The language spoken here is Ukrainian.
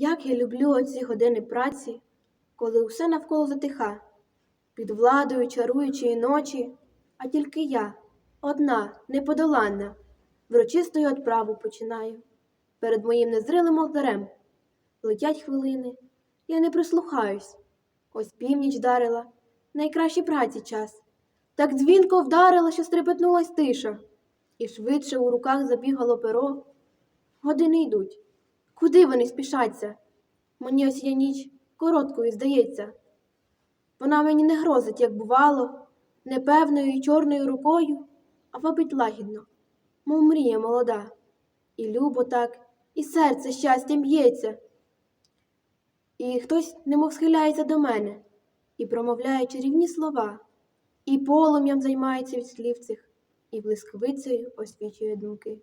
Як я люблю оці години праці, коли усе навколо затиха, під владою чаруючої ночі, а тільки я, одна, неподоланна, врочистою отправу починаю. Перед моїм незрилим алтарем летять хвилини, я не прислухаюсь. Ось північ вдарила, найкращі праці час. Так дзвінко вдарила, що стрепетнулась тиша, і швидше у руках забігало перо. Години йдуть. Куди вони спішаться? Мені ось я ніч короткою здається. Вона мені не грозить, як бувало, непевною і чорною рукою, а вабить лагідно, мов мрія молода. І любо так, і серце щастям б'ється. І хтось немов схиляється до мене і промовляє чарівні слова, і полум'ям займається від слів цих, і блискавицею освічує думки.